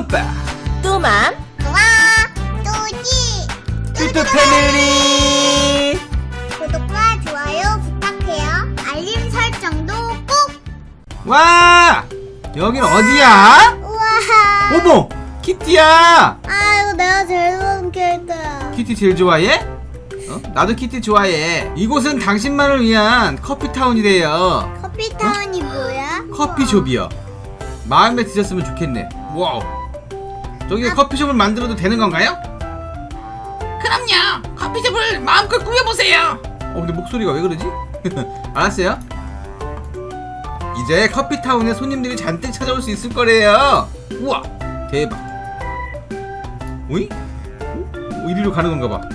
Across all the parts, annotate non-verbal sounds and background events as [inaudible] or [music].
뚜빠 뚜맘 와, 또지. 뚜뚜 패밀리 구독과 좋아요 부탁해요. 알림 설정도 꼭. 와 여긴 어디야? 우와. 어머 키티야 아, 이거 내가 제일 좋아하는 캐릭터야. 키티 제일 좋아해? 어? 나도 키티 좋아해 이곳은 당신만을 위한 커피타운이래요 커피타운이 뭐야? 커피숍이요 마음에 드셨으면 좋겠네 와우 저기 커피숍을 만들어도 되는 건가요? 그럼요 커피숍을 마음껏 꾸며보세요 어 근데 목소리가 왜 그러지? [laughs] 알았어요 이제 커피타운에 손님들이 잔뜩 찾아올 수 있을 거래요 우와 대박 오이? 어? 이리로 가는 건가 봐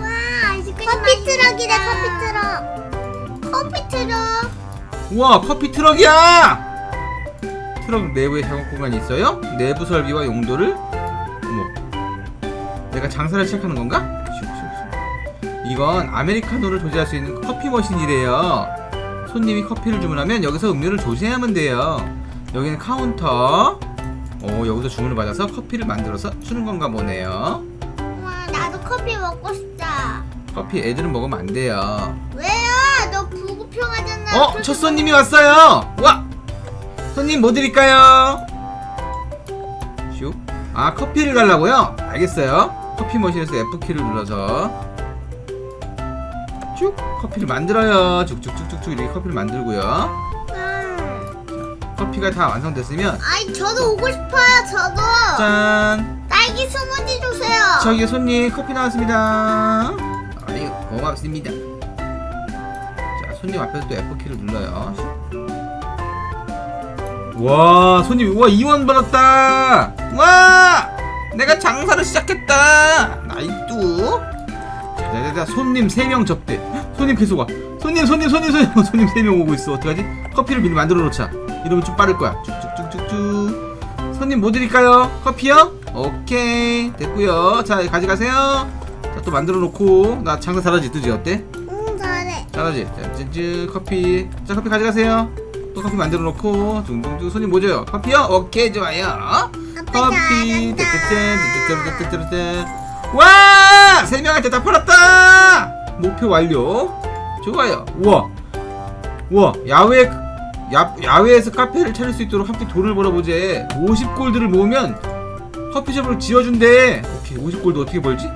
와, 아이스크림 커피 트럭이다, 커피 트럭. 커피 트럭. 우와 커피 트럭이야! 트럭 내부에 작업 공간이 있어요? 내부 설비와 용도를? 어머. 내가 장사를 시작하는 건가? 이건 아메리카노를 조제할 수 있는 커피 머신이래요. 손님이 커피를 주문하면 여기서 음료를 조제하면 돼요. 여기는 카운터. 오 여기서 주문을 받아서 커피를 만들어서 주는 건가 보네요. 와, 나도 커피 먹고 싶다. 커피 애들은 먹으면 안 돼요. 불구평하잖아. 어, 첫 손님이 왔어요. 와, 손님 뭐 드릴까요? 슉. 아, 커피를 달라고요? 알겠어요. 커피 머신에서 F 키를 눌러서 쭉 커피를 만들어요. 쭉쭉쭉쭉쭉 이렇게 커피를 만들고요. 음. 커피가 다 완성됐으면 아이, 저도 오고 싶어요, 저도. 짠. 딸기 스무디 주세요. 저기 손님 커피 나왔습니다. 아유, 고맙습니다. 자, 손님 앞에서 또 F 키를 눌러요. 와, 손님, 와, 2원 벌었다! 와! 내가 장사를 시작했다! 나이뚜! 자자자자, 손님 3명 접대. 손님 계속 와. 손님, 손님, 손님, 손님, [laughs] 손님 3명 오고 있어. 어떡하지? 커피를 미리 만들어 놓자. 이러면 좀 빠를 거야. 쭉쭉쭉쭉쭉. 손님 뭐 드릴까요? 커피요? 오케이. 됐고요 자, 가져가세요. 자, 또 만들어 놓고. 나 장사 잘하지, 뜨지? 어때? 잘하지? 자, 쯔쯔 커피. 자, 커피 가져가세요. 또 커피 만들어 놓고. 둥둥둥. 손님 뭐 줘요? 커피요? 오케이, 좋아요. 커피. 잘한다. 떼떼떼, 떼떼떼, 떼떼떼. 와! 세 명한테 다 팔았다! 목표 완료. 좋아요. 우와. 우와, 야외, 야, 야외에서 카페를 차릴 수 있도록 함께 돈을 벌어보재. 50골드를 모으면 커피숍을 지어준대. 오케이, 50골드 어떻게 벌지?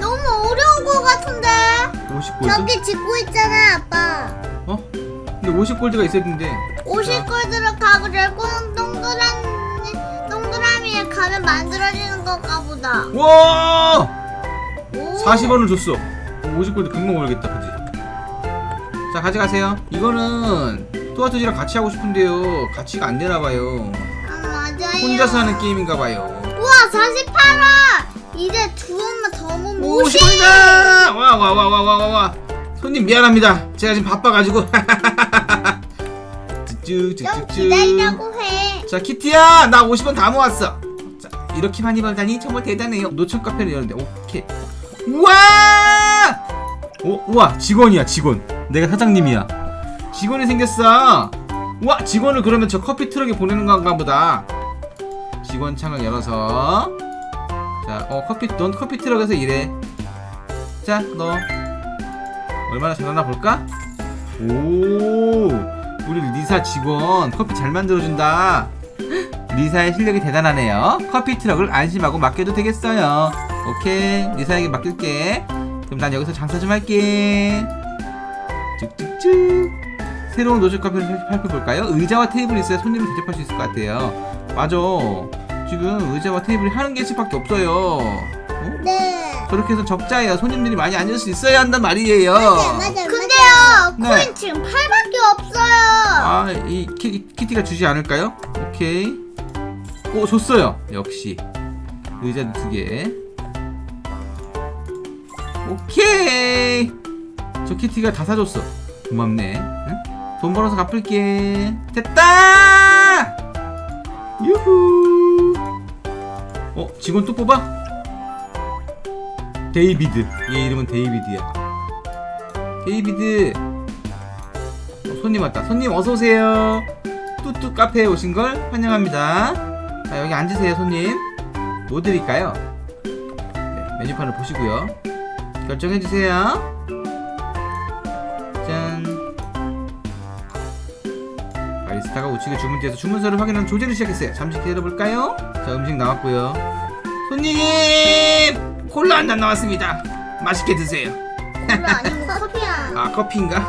너무 어려운 거 같은데. 50골드? 저기 짓고 있잖아, 아빠. 어? 근데 50골드가 있어야 되는데. 50골드를 가고 래고는 동그라미, 동그라미에 가면 만들어지는 건가 보다. 와! 오. 40원을 줬어. 50골드 금방 벌겠다, 그지? 자, 가져가세요. 이거는 또아토지랑 같이 하고 싶은데요. 같이가 안 되나봐요. 아, 맞아요. 혼자서 하는 게임인가봐요. 우와, 48원! 이제 두원 만더 모으면 50! 50원이다! 와, 와, 와, 와, 와, 와, 와. 손님 미안합니다. 제가 지금 바빠가지고. [laughs] 좀 쭈쭈쭈쭈. 기다리라고 해. 자, 키티야, 나 50원 다 모았어. 자, 이렇게 많이 벌다니 정말 대단해요. 노천 카페를 여는데, 오케이. 우와! 오, 우와, 직원이야, 직원. 내가 사장님이야. 직원이 생겼어. 우와, 직원을 그러면 저 커피 트럭에 보내는 건가 보다. 직원 창을 열어서. 자, 어, 커피, 넌 커피 트럭에서 일해. 자, 너. 얼마나 잘하나 볼까? 오, 우리 리사 직원 커피 잘 만들어준다. [gasps] 리사의 실력이 대단하네요. 커피 트럭을 안심하고 맡겨도 되겠어요. 오케이, 리사에게 맡길게. 그럼 난 여기서 장사 좀 할게. 쭉쭉쭉. 새로운 노즐 살- 살펴볼까요? 의자와 테이블이 있어야 손님을 대접할 수 있을 것 같아요. 맞아. 지금 의자와 테이블이 하는 개씩밖에 없어요. 어? 네. 저렇게 해서 적자예요. 손님들이 많이 앉을 수 있어야 한단 말이에요. 근데요, 네. 코인 지금 8밖에 없어요. 아, 이 키, 키티가 주지 않을까요? 오케이. 오, 줬어요. 역시. 의자도 두 개. 오케이. 저 키티가 다 사줬어. 고맙네. 응? 돈 벌어서 갚을게. 됐다! 유후. 어, 직원 또 뽑아? 데이비드. 얘 이름은 데이비드야. 데이비드. 손님 왔다. 손님 어서 오세요. 뚜뚜 카페에 오신 걸 환영합니다. 자 여기 앉으세요 손님. 뭐 드릴까요? 네, 메뉴판을 보시고요. 결정해 주세요. 바리스타가 우측에 주문대에서 주문서를 확인한 조제를 시작했어요. 잠시 기다려볼까요? 자 음식 나왔고요. 손님 콜라 한 잔 나왔습니다. 맛있게 드세요. 콜라 아니고 커피야. [laughs] 아 커피인가?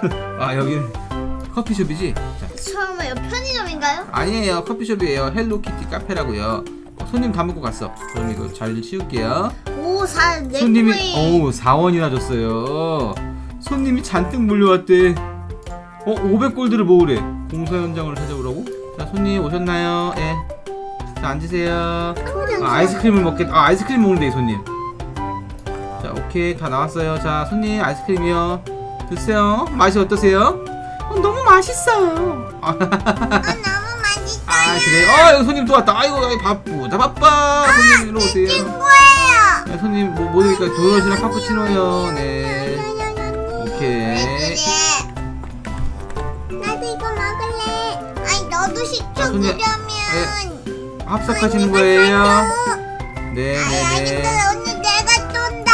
[laughs] 아 여기는 커피숍이지? 자, 처음에 편의점인가요? 아니에요 커피숍이에요 헬로키티 카페라고요 어, 손님 다 먹고 갔어 그럼 이거 잘 치울게요 오, 사, 내 손님이 코인. 어우 4원이나 줬어요 손님이 잔뜩 몰려왔대 어 500골드를 모으래 공사 현장을 찾아오라고? 자 손님 오셨나요? 예. 자 앉으세요. 아, 아이스크림을 먹겠 아 아이스크림 먹는데 이 손님. 자 오케이. 다 나왔어요. 자 손님 아이스크림이요. 드세요. 맛이 어떠세요? 어, 너무 맛있어요. 아, [laughs] 아, 너무 맛있다. 아 그래. 어 여기 손님 또 왔다. 아이고 여기 바쁘다 바빠. 손님 일로 오세요. 친구예요. 네, 손님 뭐, 뭐 드릴까요 도넛이랑 카푸치노요. 네 아, 시켜 손님, 그러면. 합석하시는 거예요? 아니, 네네네. 오늘 내가 쏜다.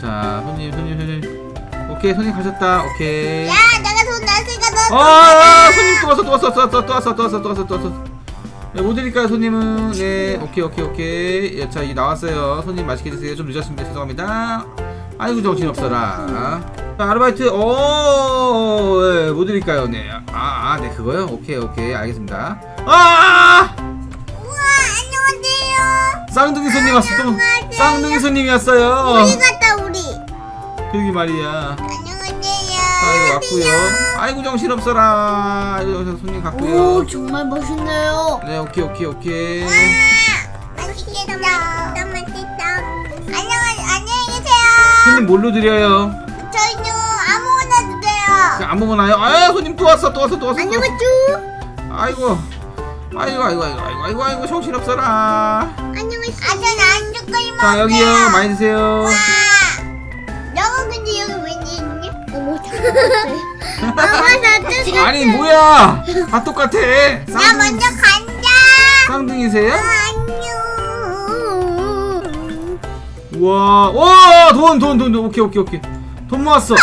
자 손님 손님 손님. 오케이 손님 가셨다. 오케이. 야, 내가 돈 났으니까 너. 아 손님 또 왔어 또 왔어 또 왔어 또 왔어 또 왔어 또 왔어 또 왔어. 네, 뭐 드릴까요 손님은? 네 오케이 오케이 오케이. 예, 자 이제 나왔어요. 손님 맛있게 드세요. 좀 늦었습니다. 죄송합니다. 아이고 정신 없어라 자 아르바이트 어뭐 드릴까요 네아네 그거요 오케이 오케이 알겠습니다 아 우와, 안녕하세요. 쌍둥이 손님 왔어 또 쌍둥이 손님이 왔어요 우리 갔다, 우리. 그러게 말이야 안녕하세요. 자 이거 왔고요 아이고 정신 없어라 아이고 여기서 손님 갔고요 오, 정말 멋있네요. 네 오케이 오케이 오케이 맛있겠다. 맛있다. 맛있다. 안녕, 안녕히 계세요. 손님 뭘로 드려요? 저희는 아무거나 주세요. 그 아무거나요? 아 손님 또 왔어 또 왔어 또 왔어 또 왔어. 아이고 아이고 아이고 아이고 아이고 아이고 아이고 정신없어라 안녕하세요. 아, 저는 안주거리 자 여기요 많이 드세요 와. 너가 근데 여기 왠지 있니? 어머, 엄마 [laughs] 나 뜻. 아니 뭐야 다 똑같아 나 쌍둥이, 먼저 간다. 쌍둥이세요? 안녕. 우와 와돈 돈돈돈 오케이 오케이 오케이 돈 모았어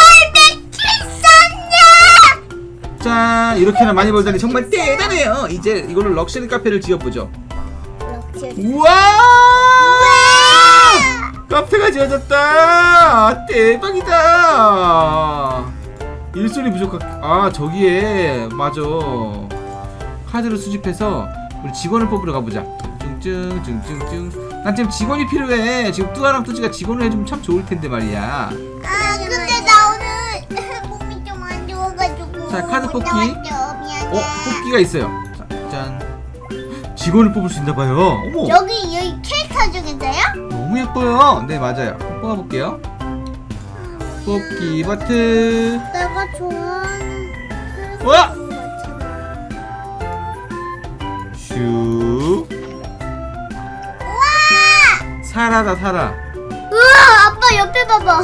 873년. 자 이렇게나 많이 벌다니 정말 대단해요. 이제 이걸로 럭셔리 카페를 지어보죠. 우와! 카페가 지어졌다! 대박이다! 일손이 부족하 아 저기에 맞아. 카드를 수집해서 우리 직원을 뽑으러 가보자. 쭝쭝쭝쭝쭝 난 지금 직원이 필요해. 지금 뚜아랑 뚜지가 직원을 해주면 참 좋을 텐데 말이야. 아 근데 나 오늘 [laughs] 자, 카드 못 뽑기. 어 뽑기가 있어요. 자, 짠. 직원을 뽑을 수 있나 봐요. 어머. 여기 여기 캐릭터 중에서요? 너무 예뻐요. 네 맞아요. 한번 뽑아 볼게요. 뽑기 버튼. 내가 좋아하는 우와! 캐릭터 슉 우와! 사라다 사라. 우와 아빠 옆에 봐봐.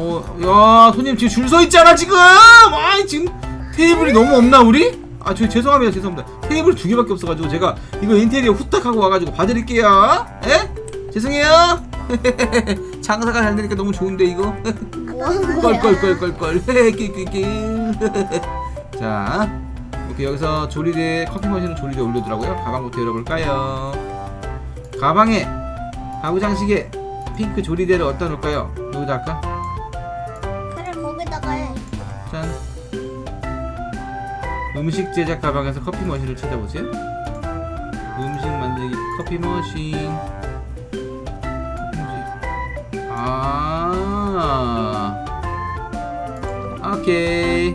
어, 야, 손님 지금 줄 서 있잖아 지금. 아, 지금 테이블이 너무 없나 우리? 아, 저 죄송합니다, 죄송합니다. 테이블 두 개밖에 없어가지고 제가 이거 인테리어 후딱 하고 와가지고 봐드릴게요. 에? 죄송해요. [laughs] 장사가 잘 되니까 너무 좋은데 이거. 거야? 껄껄껄껄껄. [laughs] 끼끼끼. [laughs] 자, 이렇게 여기서 조리대 커피 머신은 조리대 올려두라고요. 가방부터 열어볼까요? 가방에 가구 장식에 핑크 조리대를 어디다 놓을까요? 여기다 할까? 해. 짠. 음식 제작 가방에서 커피 머신을 찾아보세요. 음식 만들기 커피 머신. 음식. 아. 오케이.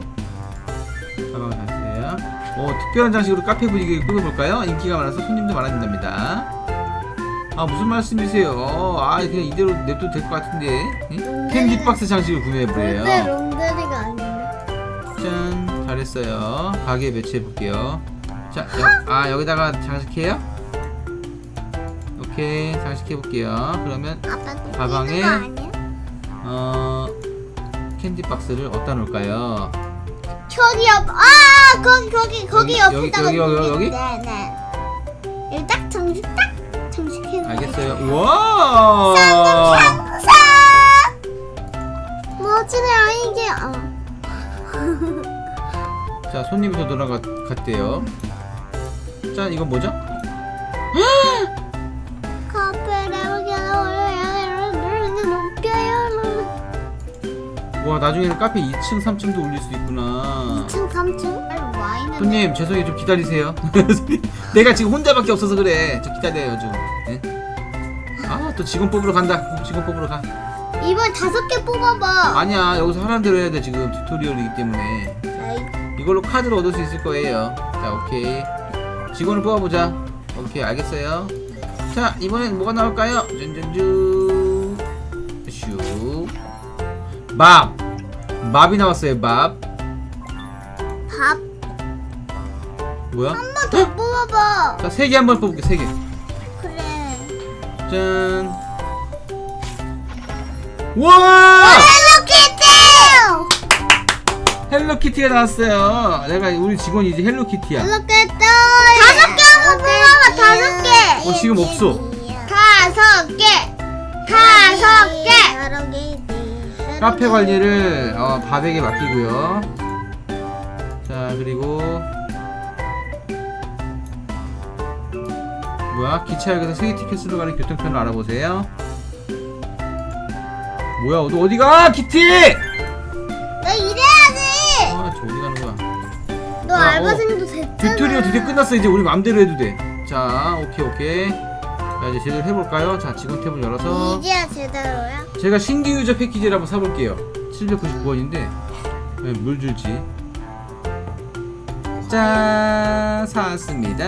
가방 닫으세요. 오, 특별한 장식으로 카페 분위기를 꾸며볼까요? 인기가 많아서 손님도 많아진답니다. 아, 무슨 말씀이세요? 아, 그냥 이대로 냅둬도 될 것 같은데. 응? 캔디 박스 장식을 구매해보래요. 절대 롱다리가 아닌데. 짠 잘했어요 가게 매치해 볼게요 자, 여, 아 여기다가 장식해요? 오케이 장식해 볼게요 그러면 아빠 또 가방에 끼는 거 아니야? 어 캔디 박스를 어디다 놓을까요? 저기 옆, 아, 거기, 거기, 거기 여기, 옆에다가. 여기, 여기, 여기, 여기? 네, 네. 여기 딱 정식, 딱. [laughs] [gasps] 와. 사 멋지네, 이게. 어. 자 손님이 더 돌아갔대요. 자 이건 뭐죠? 높여요. 와 나중에는 카페 2층 3층도 올릴 수 있구나. 2층, 3층? 빨리 와인은. 손님 죄송해요 좀 기다리세요. [laughs] 내가 지금 혼자밖에 없어서 그래. 좀 기다려요 좀. 네? 아또 직원 뽑으러 간다. 직원 뽑으러 가. 이번 다섯 개 뽑아봐. 아니야 여기서 대로 해야 돼 지금 튜토리얼이기 때문에. 아이, 이걸로 카드를 얻을 수 있을 거예요. 자, 오케이. 직원을 뽑아보자. 오케이, 알겠어요. 자, 이번엔 뭐가 나올까요? 짠짠쭈. 슈. 밥. 밥이 나왔어요, 밥. 밥. 뭐야? 한 번 더 뽑아봐. 자, 세 개 한번 뽑을게, 세 개. 짠. 와! 헬로키티! 헬로키티가 나왔어요. 내가 우리 직원이 이제 헬로키티야. 헬로키티! 다섯 개 한번 뽑아봐, 다섯 개! 어, 지금 없어. 다섯 개! 다섯 개! 카페 관리를 어, 밥에게 맡기고요. 자 그리고 뭐야 기차역에서 세계 티켓으로 가는 교통편을 알아보세요. 뭐야 너 어디 가 키티? 너 이래야지! 아 저 어디 가는 거야? 너 아, 알바생도 됐잖아. 튜토리얼 드디어 끝났어 이제 우리 마음대로 해도 돼. 자 오케이 오케이. 자 이제 제대로 해볼까요? 자 직원 탭을 열어서 이제야 제대로야? 제가 신규 유저 패키지를 한번 사볼게요. 799원인데 물 줄지. 짠 샀습니다.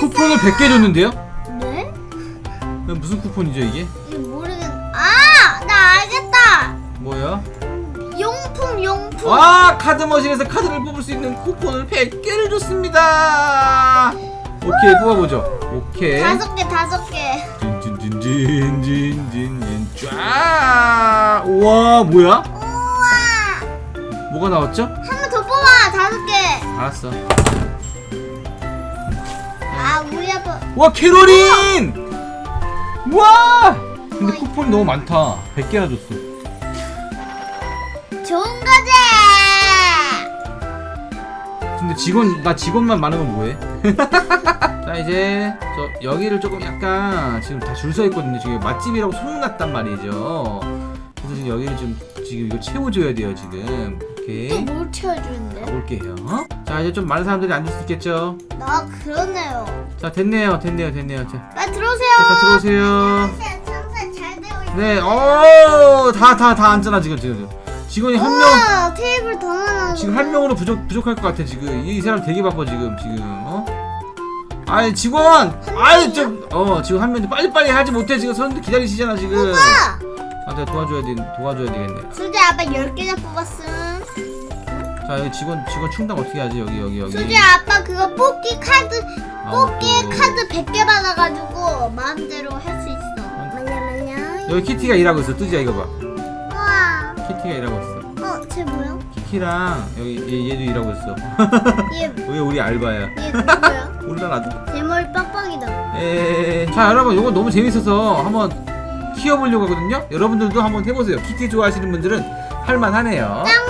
쿠폰을 100개 줬는데요? 네? 무슨 쿠폰이죠 이게? 이거 모르겠... 아! 나 알겠다! 뭐야? 용품, 용품! 와 카드 머신에서 카드를 뽑을 수 있는 쿠폰을 100개를 줬습니다. 오케이 뽑아보죠. 오케이. 다섯 개, 다섯 개. 딘딘딘딘딘딘 쫙. 우와 뭐야? 우와! 뭐가 나왔죠? 한 번 더 뽑아! 다섯 개! 알았어. 아, 우리 아빠. 와 캐롤인! 와! 근데 쿠폰이 너무 많다. 100개나 줬어. 좋은 거지! 근데 직원 나 직원만 많으면 뭐해? [laughs] 자 이제 저 여기를 조금 약간 지금 다 줄 서 있거든요. 지금 맛집이라고 소문났단 말이죠. 그래서 지금 여기를 좀 지금 이거 채워줘야 돼요 지금. 오케이. 또 뭘 채워주는데? 가볼게요. 자 이제 좀 많은 사람들이 앉을 수 있겠죠? 나 그러네요. 자 됐네요, 됐네요, 됐네요. 자, 빨리 들어오세요. 자 들어오세요. 청소 잘 되고 있어. 네, 어, 다, 다, 다 앉잖아, 지금, 지금. 직원이 한 명, 우와, 테이블 더 많아. 지금 한 명으로 부족, 부족할 것 같아, 지금. 이, 이 사람 되게 바빠, 지금, 지금, 어? 아이, 직원! 아이, 좀, 어, 지금 한 명, 빨리빨리 하지 못해, 지금 사람들 기다리시잖아, 지금. 오빠! 아, 내가 도와줘야 돼, 도와줘야 되겠네. 수지 아빠 10개나 뽑았음. 자, 여기 직원, 직원 충당 어떻게 하지, 여기, 여기, 여기. 수지 아빠 그거 뽑기 카드, 아, 뽑기 또. 카드 100개 받아가지고 마음대로 할 수 있어. 말냐, 말냐. 여기 키티가 일하고 있어, 뜨지야, 이거 봐. 우와. 키티가 일하고 있어. 어, 쟤 뭐야? 키키랑, 여기, 얘, 얘도 일하고 있어. 얘, [laughs] 여기 우리 알바야. 얘 누구야? [laughs] 몰라, 나도. 내 머리 빡빡이다. 에... 자 여러분 이거 너무 재밌어서 한번 키워보려고 하거든요 여러분들도 한번 해보세요 키티 좋아하시는 분들은 할만하네요 짱.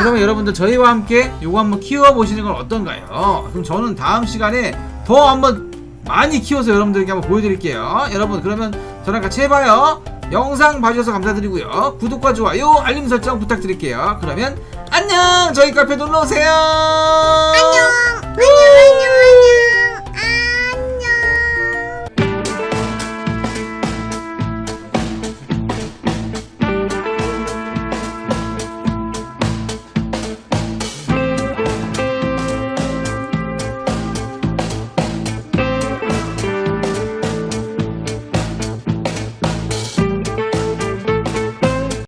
그러면 여러분들 저희와 함께 이거 한번 키워보시는 건 어떤가요? 그럼 저는 다음 시간에 더 한번 많이 키워서 여러분들에게 한번 보여드릴게요 여러분 그러면 저랑 같이 해봐요 영상 봐주셔서 감사드리고요 구독과 좋아요 알림 설정 부탁드릴게요 그러면 안녕 저희 카페 놀러오세요 안녕. 안녕.